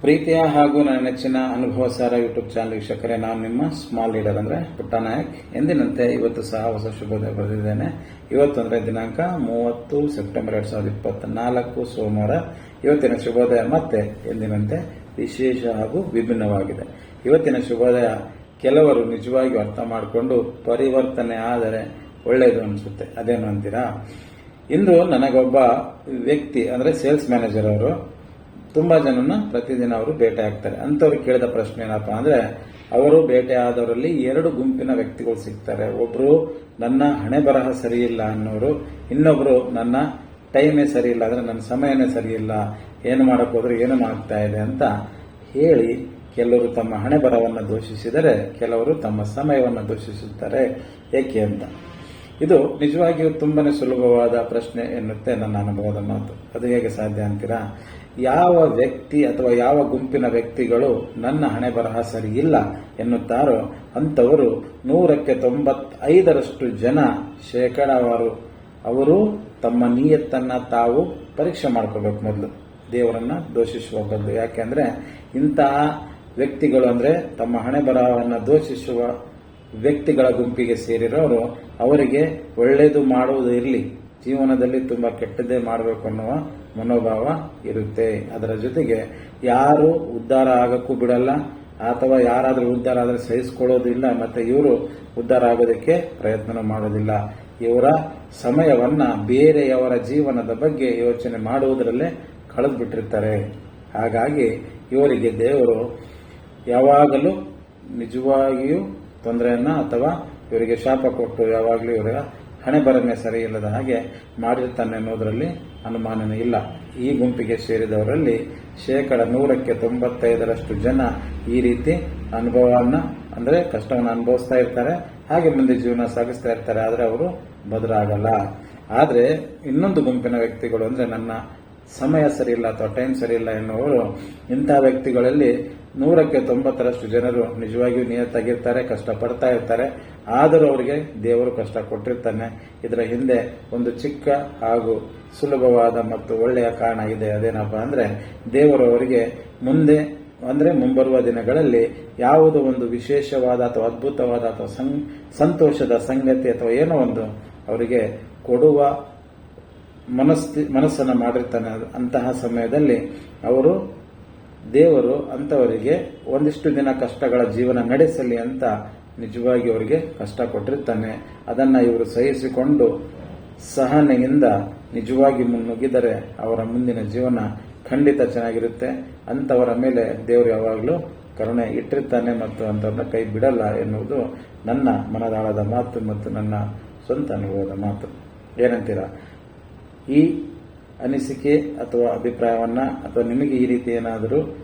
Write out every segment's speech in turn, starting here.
ಪ್ರೀತಿಯ ಹಾಗೂ ನನ್ನ ನೆಚ್ಚಿನ ಅನುಭವ ಸಾರ ಯೂಟ್ಯೂಬ್ ಚಾನಲ್ ವೀಕ್ಷಕರೇ, ನಾನು ನಿಮ್ಮ ಸ್ಮಾಲ್ ಲೀಡರ್ ಅಂದ್ರೆ ಪುಟ್ಟ ನಾಯಕ್. ಎಂದಿನಂತೆ ಇವತ್ತು ಸಹ ಹೊಸ ಶುಭೋದಯ ಬರೆದಿದ್ದೇನೆ. ಇವತ್ತು ದಿನಾಂಕ ಮೂವತ್ತು ಸೆಪ್ಟೆಂಬರ್ ಎರಡ್ ಸಾವಿರದ ಇಪ್ಪತ್ನಾಲ್ಕು ಸೋಮವಾರ. ಇವತ್ತಿನ ಶುಭೋದಯ ಮತ್ತೆ ಎಂದಿನಂತೆ ವಿಶೇಷ ಹಾಗೂ ವಿಭಿನ್ನವಾಗಿದೆ. ಇವತ್ತಿನ ಶುಭೋದಯ ಕೆಲವರು ನಿಜವಾಗಿಯೂ ಅರ್ಥ ಮಾಡಿಕೊಂಡು ಪರಿವರ್ತನೆ ಆದರೆ ಒಳ್ಳೆಯದು ಅನಿಸುತ್ತೆ. ಅದೇನು ಅಂತೀರಾ? ಇಂದು ನನಗೊಬ್ಬ ವ್ಯಕ್ತಿ ಅಂದ್ರೆ ಸೇಲ್ಸ್ ಮ್ಯಾನೇಜರ್ ಅವರು ತುಂಬಾ ಜನನ ಪ್ರತಿದಿನ ಅವರು ಭೇಟಿ ಆಗ್ತಾರೆ. ಅಂತವ್ರು ಕೇಳಿದ ಪ್ರಶ್ನೆ ಏನಪ್ಪಾ ಅಂದ್ರೆ, ಅವರು ಭೇಟಿ ಆದವರಲ್ಲಿ ಎರಡು ಗುಂಪಿನ ವ್ಯಕ್ತಿಗಳು ಸಿಗ್ತಾರೆ. ಒಬ್ಬರು ನನ್ನ ಹಣೆ ಬರಹ ಸರಿಯಿಲ್ಲ ಅನ್ನೋರು ಇನ್ನೊಬ್ಬರು ನನ್ನ ಟೈಮೇ ಸರಿ ಇಲ್ಲ ಅಂದ್ರೆ, ನನ್ನ ಸಮಯನೇ ಸರಿ ಇಲ್ಲ ಏನು ಮಾಡಕ್ ಹೋದ್ರೆ ಏನು ಮಾಡ್ತಾ ಇದೆ ಅಂತ ಹೇಳಿ ಕೆಲವರು ತಮ್ಮ ಹಣೆ ಬರವನ್ನು ದೂಷಿಸಿದರೆ ಕೆಲವರು ತಮ್ಮ ಸಮಯವನ್ನು ದೂಷಿಸುತ್ತಾರೆ ಏಕೆ ಅಂತ? ಇದು ನಿಜವಾಗಿಯೂ ತುಂಬನೇ ಸುಲಭವಾದ ಪ್ರಶ್ನೆ ಎನ್ನುತ್ತೆ ನನ್ನ ಅನುಭವದ ಮಾತು. ಅದು ಹೇಗೆ ಸಾಧ್ಯ ಅಂತೀರಾ? ಯಾವ ವ್ಯಕ್ತಿ ಅಥವಾ ಯಾವ ಗುಂಪಿನ ವ್ಯಕ್ತಿಗಳು ನನ್ನ ಹಣೆ ಬರಹ ಸರಿ ಇಲ್ಲ ಎನ್ನುತ್ತಾರೋ ಅಂಥವರು ನೂರಕ್ಕೆ ತೊಂಬತ್ತೈದರಷ್ಟು ಜನ ಶೇಕಡಾವಾರು ಅವರು ತಮ್ಮ ನಿಯತ್ತನ್ನ ತಾವು ಪರೀಕ್ಷೆ ಮಾಡ್ಕೋಬೇಕು ಮೊದಲು. ದೇವರನ್ನ ದೋಷಿಸುವ ಬದಲು. ಯಾಕೆಂದ್ರೆ ಇಂತಹ ವ್ಯಕ್ತಿಗಳು ಅಂದ್ರೆ ತಮ್ಮ ಹಣೆ ಬರಹವನ್ನು ದೋಷಿಸುವ ವ್ಯಕ್ತಿಗಳ ಗುಂಪಿಗೆ ಸೇರಿರೋರು, ಅವರಿಗೆ ಒಳ್ಳೆಯದು ಮಾಡುವುದು ಇರಲಿ. ಜೀವನದಲ್ಲಿ ತುಂಬಾ ಕೆಟ್ಟದ್ದೇ ಮಾಡಬೇಕು ಅನ್ನುವ ಮನೋಭಾವ ಇರುತ್ತೆ. ಅದರ ಜೊತೆಗೆ ಯಾರು ಉದ್ಧಾರ ಆಗಕ್ಕೂ ಬಿಡಲ್ಲ. ಅಥವಾ ಯಾರಾದರೂ ಉದ್ಧಾರ ಆದರೆ ಸಹಿಸಿಕೊಳ್ಳೋದಿಲ್ಲ. ಮತ್ತೆ ಇವರು ಉದ್ಧಾರ ಆಗೋದಕ್ಕೆ ಪ್ರಯತ್ನ ಮಾಡೋದಿಲ್ಲ. ಇವರ ಸಮಯವನ್ನ ಬೇರೆಯವರ ಜೀವನದ ಬಗ್ಗೆ ಯೋಚನೆ ಮಾಡುವುದರಲ್ಲೇ ಕಳೆದು ಬಿಟ್ಟಿರ್ತಾರೆ ಹಾಗಾಗಿ ಇವರಿಗೆ ದೇವರು ಯಾವಾಗಲೂ ನಿಜವಾಗಿಯೂ ತೊಂದರೆಯನ್ನ ಅಥವಾ ಇವರಿಗೆ ಶಾಪ ಕೊಟ್ಟು ಯಾವಾಗಲೂ ಇವರ ಹಣೆ ಬರನೆ ಸರಿ ಇಲ್ಲದ ಹಾಗೆ ಮಾಡಿರ್ತಾನೆ ಅನ್ನೋದರಲ್ಲಿ ಅನುಮಾನನೇ ಇಲ್ಲ. ಈ ಗುಂಪಿಗೆ ಸೇರಿದವರಲ್ಲಿ ಶೇಕಡ ನೂರಕ್ಕೆ ತೊಂಬತ್ತೈದರಷ್ಟು ಜನ ಈ ರೀತಿ ಅನುಭವವನ್ನ, ಅಂದ್ರೆ ಕಷ್ಟವನ್ನು ಅನುಭವಿಸ್ತಾ ಇರ್ತಾರೆ. ಹಾಗೆ ಮುಂದೆ ಜೀವನ ಸಾಗಿಸ್ತಾ ಇರ್ತಾರೆ. ಆದರೆ ಅವರು ಬದಲಾಗಲ್ಲ. ಆದರೆ ಇನ್ನೊಂದು ಗುಂಪಿನ ವ್ಯಕ್ತಿಗಳು ಅಂದ್ರೆ ನನ್ನ ಸಮಯ ಸರಿ ಇಲ್ಲ ಅಥವಾ ಟೈಮ್ ಸರಿ ಇಲ್ಲ ಎನ್ನುವರು ಇಂತಹ ವ್ಯಕ್ತಿಗಳಲ್ಲಿ ನೂರಕ್ಕೆ ತೊಂಬತ್ತರಷ್ಟು ಜನರು ನಿಜವಾಗಿಯೂ ನಿಯತ್ತಾಗಿರ್ತಾರೆ, ಕಷ್ಟಪಡ್ತಾ ಇರ್ತಾರೆ. ಆದರೂ ಅವರಿಗೆ ದೇವರು ಕಷ್ಟ ಕೊಟ್ಟಿರ್ತಾನೆ. ಇದರ ಹಿಂದೆ ಒಂದು ಚಿಕ್ಕ ಹಾಗೂ ಸುಲಭವಾದ ಮತ್ತು ಒಳ್ಳೆಯ ಕಾರಣ ಇದೆ. ಅದೇನಪ್ಪ ಅಂದರೆ, ದೇವರು ಅವರಿಗೆ ಮುಂದೆ ಅಂದರೆ ಮುಂಬರುವ ದಿನಗಳಲ್ಲಿ ಯಾವುದೋ ಒಂದು ವಿಶೇಷವಾದ ಅಥವಾ ಅದ್ಭುತವಾದ ಅಥವಾ ಸಂ- ಸಂತೋಷದ ಸಂಗತಿ ಅಥವಾ ಏನೋ ಒಂದು ಅವರಿಗೆ ಕೊಡುವ ಮನಸ್ಥಿ, ಮನಸ್ಸನ್ನು ಮಾಡಿರ್ತಾನೆ. ಅಂತಹ ಸಮಯದಲ್ಲಿ ಅವರು ದೇವರು ಅಂತವರಿಗೆ ಒಂದಿಷ್ಟು ದಿನ ಕಷ್ಟಗಳ ಜೀವನ ನಡೆಸಲಿ ಅಂತ ನಿಜವಾಗಿ ಅವರಿಗೆ ಕಷ್ಟ ಕೊಟ್ಟಿರ್ತಾನೆ. ಅದನ್ನ ಇವರು ಸಹಿಸಿಕೊಂಡು ಸಹನೆಯಿಂದ ನಿಜವಾಗಿ ಮುನ್ನುಗ್ಗಿದರೆ ಅವರ ಮುಂದಿನ ಜೀವನ ಖಂಡಿತ ಚೆನ್ನಾಗಿರುತ್ತೆ. ಅಂತವರ ಮೇಲೆ ದೇವರು ಯಾವಾಗಲೂ ಕರುಣೆ ಇಟ್ಟಿರ್ತಾನೆ ಮತ್ತು ಅಂಥವ್ರನ್ನ ಕೈ ಬಿಡಲ್ಲ ಎನ್ನುವುದು ನನ್ನ ಮನದಾಳದ ಮಾತು ಮತ್ತು ನನ್ನ ಸ್ವಂತ ಅನುಭವದ ಮಾತು. ಏನಂತೀರಾ? ಈ ಅನಿಸಿಕೆ ಅಥವಾ ಅಭಿಪ್ರಾಯವನ್ನ ಅಥವಾ ನಿಮಗೆ ಈ ರೀತಿ ಏನಾದರೂ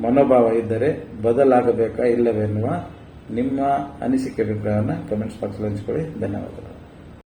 ಮನೋಭಾವ ಇದ್ದರೆ ಬದಲಾಗಬೇಕಾ ಇಲ್ಲವೆನ್ನುವ ನಿಮ್ಮ ಅನಿಸಿಕೆ ಅಭಿಪ್ರಾಯವನ್ನು ಕಮೆಂಟ್ಸ್ ಬಾಕ್ಸ್ ಹಂಚಿಕೊಳ್ಳಿ. ಧನ್ಯವಾದಗಳು.